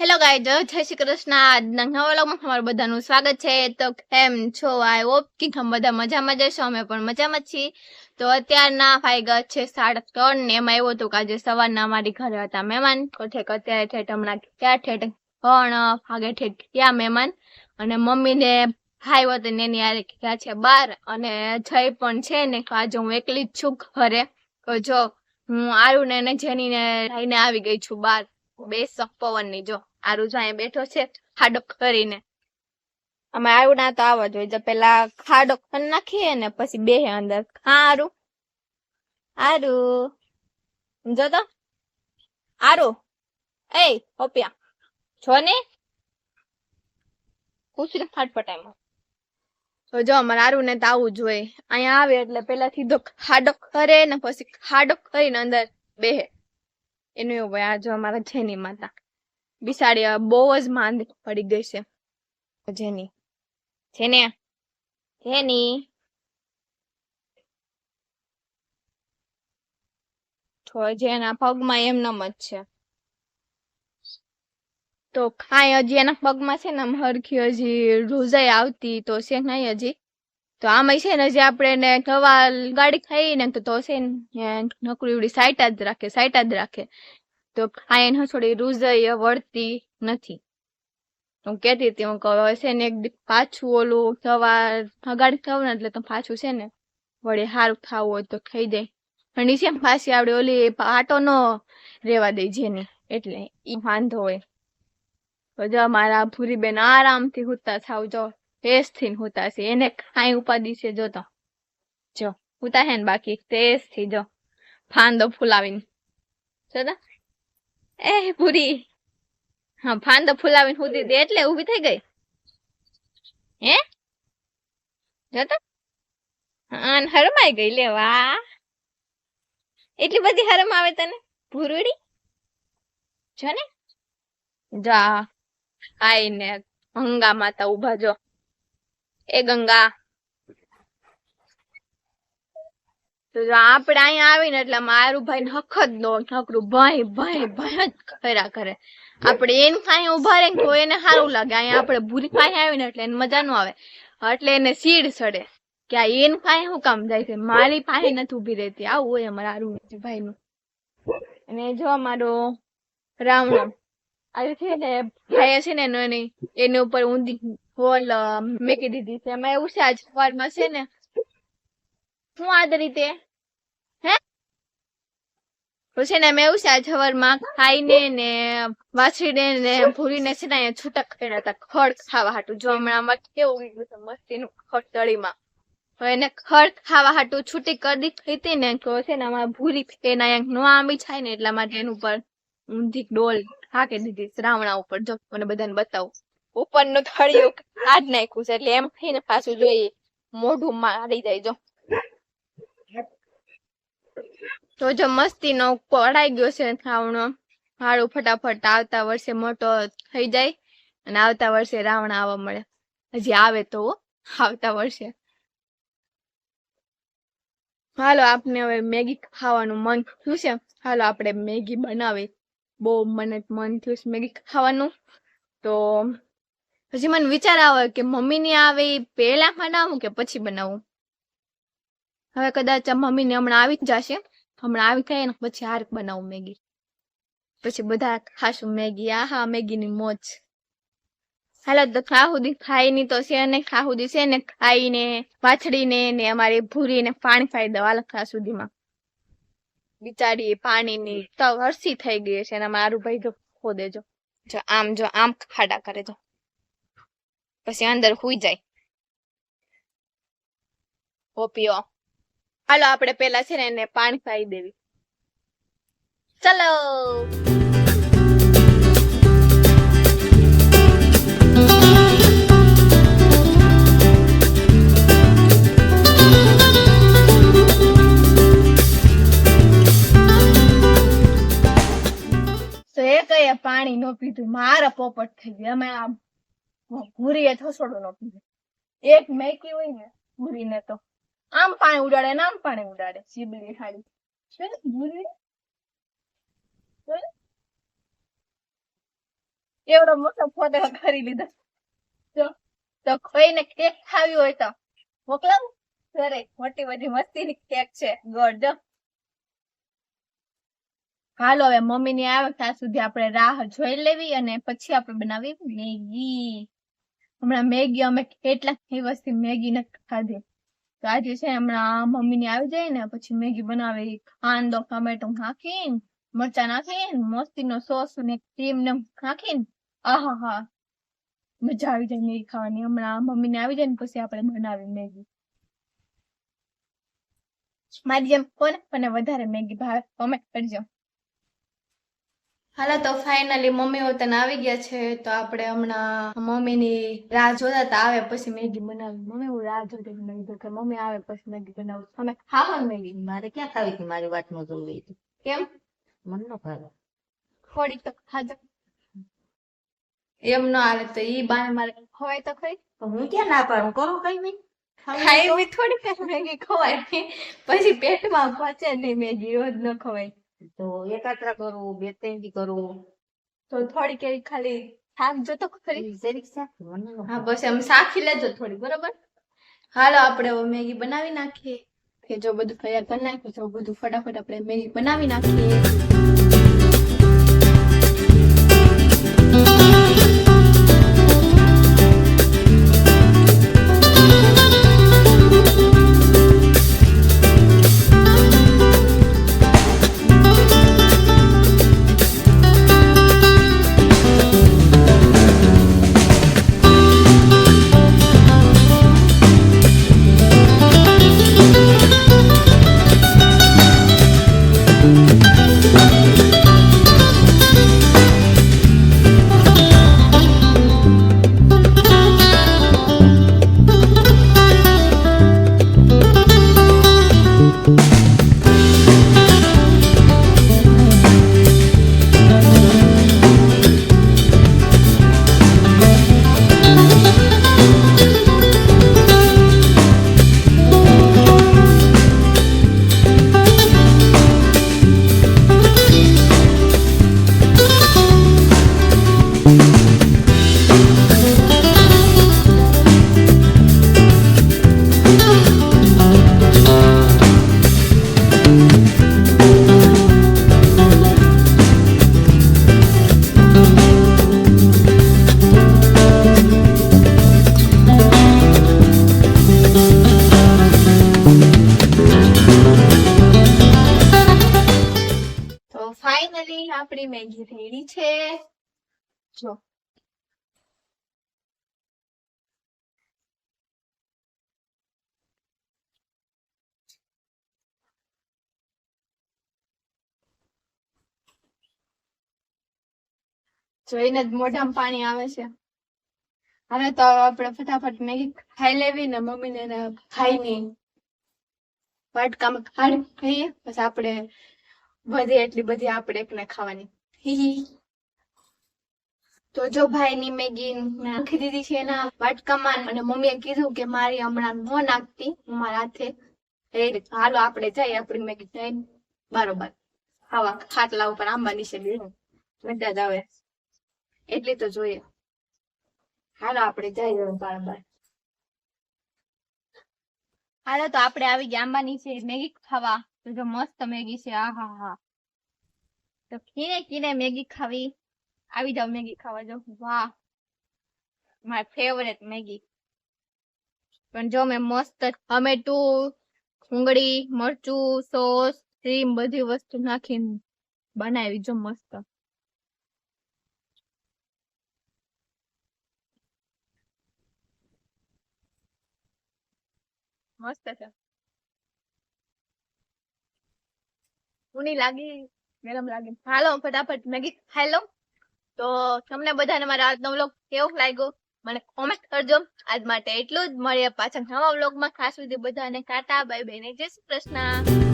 Hello ગાય જય શ્રી કૃષ્ણ. આજના નવા તમારું બધાનું સ્વાગત છે. તો કેમ છો? આઈ હોપ કે તમે બધા મજામાં જશો અમે પણ મજામાં છીએ. તો અત્યારના ફાયગા છે, સાડા ત્રણ ને એમાં એવું હતું કે આજે સવારના અમારી ઘરે હતા મહેમાન. તો ઠેક, અત્યારે ઠેઠ હમણાં ક્યાં ઠેઠ? ત્રણ વાગે ઠેઠ? ક્યાં મહેમાન? અને મમ્મીને ભાઈ હતો ને એની આરે ક્યાં છે બાર. અને જય પણ છે ને આજે હું એકલી જ છું ઘરે. તો જો, હું આરુ ને જેનીને લઈને આવી ગઈ છું બાર. બે પવનની જો. આરુ જો અહીંયા બેઠો છે ખાડો કરીને. અમે આરુ ના તો આવવા જોઈએ. જો પેલા ખાડો કરી નાખીએ ને પછી બે અંદર. હા આરુ આરુ જો તો. આરુ એ, હોપિયા. છો ને. પૂછને ફાટફટાઈમાં તો જો, અમારે ને તો આવવું જોઈએ. અહીંયા આવે એટલે પેલાથી સીધો ખાડો કરે ને પછી ખાડો કરીને અંદર બેહે. એનું એવું હોય આજે અમારા જેની માતા. બિસાડી બહુ જ માંદ પડી ગઈ છે. જેની. જેને? જેની. જેના પગમાં એમનેમ જ છે. તો ખાય હજી એના પગમાં છે ને હરખી હજી રૂઝાઈ આવતી તો છે નહીં હજી? તો આમાં છે ને જે આપણે એને દવા ગાડી ખાઈ ને તો છે ને નકરી એવડી સાઈટ જ રાખે સાઈટ જ રાખે. તો આ એને થોડી રૂઝાઈ વળતી નથી. હું કહેતી હતી, હું કહું છે ને એક પાછું ઓલું થવા ગાડી થવું ને એટલે તો પાછું છે ને વળી સારું ખાવું હોય તો ખાઈ દે પણ નીચે પાછી આપણે ઓલી આટો ન રેવા દે જેની, એટલે ઈ વાંધો હોય. તો જો મારા ભૂરી બેન આરામથી હુતા થાવ જો. ટેસ્ટથી હુતા છે એને કાંઈ ઉપાધિ છે, જો તો. જો હુતા હે ને બાકી. ટેસ્ટથી, જો. ફાંદો ફૂલાવીને. જોતા એ પૂરી. હા, ફાંદો ફૂલાવીને હુતી એટલે ઊભી થઈ ગઈ. હે? જોતા તો. હા, ને હરમાઈ ગઈ. લે વાહ. એટલી બધી હરમ આવે તને? ભૂરડી જો ને. જા. આઈને ગંગા માતા ઊભા જો. એ ગંગા. તો જો આપણે અહીંયા આવીને એટલે મારું ભાઈ હક નો નકરું ભાઈ ભાઈ ભાઈ જ કર્યા કરે. આપણે એને કાંઈ ઊભા રહે તો એને સારું લાગે. અહીંયા આપણે ભૂરી પાસે આવીને એટલે એને મજા નો આવે. એટલે એને સીડ સડે. કે આ એને કાંઈ શું કામ જાય છે? મારી પાસે નથી ઊભી રહેતી. આવું હોય અમારા ભાઈ નું અને જો અમારો રામ આજે છે ને ભાઈ છે ને એની એની ઉપર ઊંધી હોલ મેકી દીધી છે. એમાં એવું છે, આજ સવારમાં છે ને, શું આદ રીતે? હે? છે ને મેં એવું છે, આજ સવારમાં ખાઈને ને વાછડીને ને, ભૂરીને છે ને, અહીંયા છૂટક કર્યા હતા, ખડ ખાવા હાટું. જો હમણાં કેવું મસ્તીનું ખડ તળીમાં. એને ખડ ખાવા હાટું છૂટી કરી દીધી ને, તો છે ને અમારે ભૂરી એના અહીંયા નો આંબી થાય ને, એટલા માટે એનું ઉપર ઊંધી ડોલ હાકે દીધી, શ્રાવણા ઉપર. જો મને બધાને બતાવું. ઉપરનું થળિયું કાઢ નાખ્યું છે, એટલે એમ થઈને પાછું જોઈએ. મોઢું મારી જાય જો. તો જો મસ્તી નો પડાઈ ગયો છે રાવણો. હાડું ફટાફટ આવતા વર્ષે મોટો થઈ જાય અને આવતા વર્ષે રાવણ આવવા મળે. હજી આવે તો આવતા વર્ષે. હાલો, આપને હવે મેગી ખાવાનું મન થયું છે. હાલો, આપણે મેગી બનાવી. બહુ મને મન થયું છે મેગી ખાવાનું. તો હજી મને વિચાર આવે કે મમ્મીની આવે પેલા પહેલા બનાવું કે પછી બનાવું? હવે કદાચ મમ્મીને હમણાં આવી જ જશે. હમણાં આવી થાય ને પછી હાર બનાવું મેગી. પછી બધા ખાશું મેગી. આ હા મેગીની મોજ. હાલો તો ખાહુદી ખાઈની તો છે ને ખાહુદી છે ને, ખાઈને, વાછડીને ને અમારી ભૂરીને પાણી ફાઈ દવા લખા સુધીમાં બિચારી પાણીની તો હરસી થઈ ગઈ છે અને મારું ભાઈ જો ખોદે જો આમ જો આમ ખાડા કરે જો. પછી અંદર હુઈ જાય ઓપીઓ હાલો આપણે પેલા છે ને એને પાણી પાઈ દેવી ચલો તો એ કઈ પાણી નો પીધું મારા પોપટ થઈ ગયા અમે આમ ભૂરીએ થોસોડું નો પીધું. એક મેકી હોય ને, ભૂરીને તો. આમ પાણી ઉડાડે ને આમ પાણી ઉડાડે સીબલી હાડી. છે ભૂરી એવડો મોટો ફોટો કરી લીધો. જો, તો ખોઈને કેક ખાવી હોય તો મોકલાવું? ઘરે મોટી બધી મસ્તીની કેક છે, ગોળ, જો. હાલો, હવે મમ્મી ની આવે, ત્યાં સુધી આપણે રાહ જોઈ લેવી અને પછી આપણે બનાવી મેગી. હમણાં મેગી, અમે કેટલા દિવસથી મેગી નથી ખાધી. તો આજે છે હમણાં મમ્મી ને આવી જાય ને, પછી મેગી બનાવી કાંદો ટમેટો નાખીને, મરચા નાખીને, મસ્તીનો સોસ ને ક્રીમ ને નાખીને આહા હા મજા આવી જાય મેગી ખાવાની. હમણાં મમ્મી ને આવી જાય ને, પછી આપણે બનાવી મેગી. મારી જેમ કોને મને વધારે મેગી ભાવે, કોમેન્ટ કરજો. હાલો તો ફાઇનલી મમ્મી વતન આવી ગયા છે તો આપણે હમણાં મમ્મીની રાહ જોતા તા આવે પછી મેગી બનાવી. મમ્મી હું રાહ જોતી. મેં કીધું કે મમ્મી આવે પછી મેગી બનાવું. અમે ખાવા મેગી. મારે ક્યાં ખાવી હતી? મારી વાત નો જોવી હતી. કેમ? મન નો ભાવે થોડી તો ખાજો. એમ ન આવે તો ઈ બાને મારે ખવાય તો ખરી. તો હું ક્યાં ના પાડું? કરું કઈ નહીં ખાઈ થોડી મેગી ખવાય. પછી પેટમાં પચે નહીં મેગી રોજ ન ખવાય. તો એકાત્ર કરું બે ત્રણથી કરું. તો થોડીક એવી ખાલી શાક તો ખરી? શેરીક શાક હા બસ એમ શાખી લેજો થોડી બરોબર? હાલો આપણે હવે મેગી બનાવી નાખીએ. કે જો બધું તૈયાર કરી નાખ્યું તો બધું ફટાફટ આપણે મેગી બનાવી નાખીએ. જોઈને જ મોઢામાં પાણી આવે છે. હવે તો આપણે ફટાફટ મેગી ખાઈ લેવી ને મમ્મીને ને ખાઈ નહીં વાટકામાં ખાઈ ખાઈએ, પછી આપણે બધી એટલી બધી આપણે એકને ખાવાની. તો જો ભાઈ ની મેગી નાખી દીધી છે એના વાટકામાં અને મમ્મીએ કીધું કે મારી હમણાં ન નાખતી, મારા હાથે. એ હાલો, આપણે જઈએ આપણી મેગી જઈને બરોબર. ખાવા ખાટલા ઉપર આંબા નીચે બેહું બધા જ આવે. એટલી તો જોઈએ. હાલો, આપણે જઈએ બારંબાર હાલો, તો આપણે આવી ગયા આંબા નીચે મેગી ખાવા. તો જો મસ્ત મેગી છે. આ હા હા. તો કીને કીને મેગી ખાવી. આવી જાવ મેગી ખાવા જો. વાહ. મારી ફેવરેટ મેગી. પણ જો મેં મસ્ત ટમેટું ડુંગળી મરચું, સોસ ક્રીમ બધી વસ્તુ નાખીને બનાવી જો મસ્ત. મસ્ત છે. ઊની લાગી, ગરમ લાગી. હાલો, ફટાફટ. મેગી ખાઈ લો તો તમને બધાને મારા આજનો વ્લોગ કેવો લાગ્યો? મને કોમેન્ટ કરજો. આજ માટે એટલું જ. મળીએ પાછા નવા વ્લોગમાં. ખાસ સુધી બધાને ટાટા બાય બાય ને જય શ્રી કૃષ્ણ.